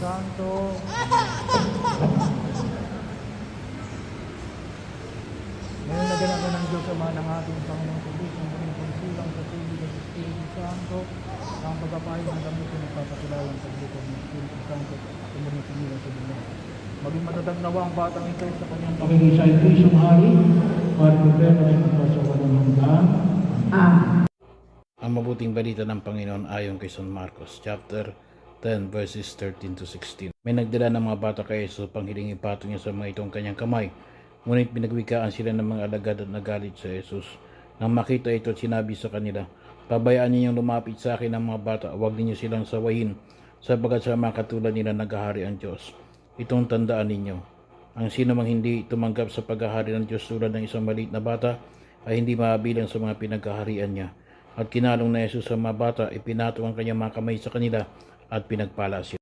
Santo. Ngayon na ganap ng Diyos Ama ng ating Panginoon sa Diyos, ang kanyang pagsilang sa tubig at Espiritu Santo, ang pagkapahay ng damit na nagpapakilalang sa Diyos ng Espiritu Santo, tumuloy tumira sa dunya. Maging matatag nawa ang batang ito sa kanyang pagiging sa Iglesiong Hari, para kumpleto ay magpasa walang hanggan. Ang mabuting balita ng Panginoon ayon kay San Marcos, chapter 10, verses 13 to 16. May nagdala ng mga bata kay Jesus upang hiling ipato niya sa mga itong kanyang kamay. Ngunit pinagwikaan sila ng mga alagad at nagalit sa Jesus. Nang makita ito, sinabi sa kanila, Pabayaan ninyong lumapit sa akin ang mga bata, huwag ninyo silang sawayin, sabagat sa mga katulad nila naghahari ang Diyos. Itong tandaan ninyo, ang sino mang hindi tumanggap sa paghahari ng Diyos tulad ng isang maliit na bata, ay hindi mabilang sa mga pinaghaharian niya. At kinalong na Jesus sa mga bata, ipinato ang kanyang mga kamay sa kanila at pinagpala sila.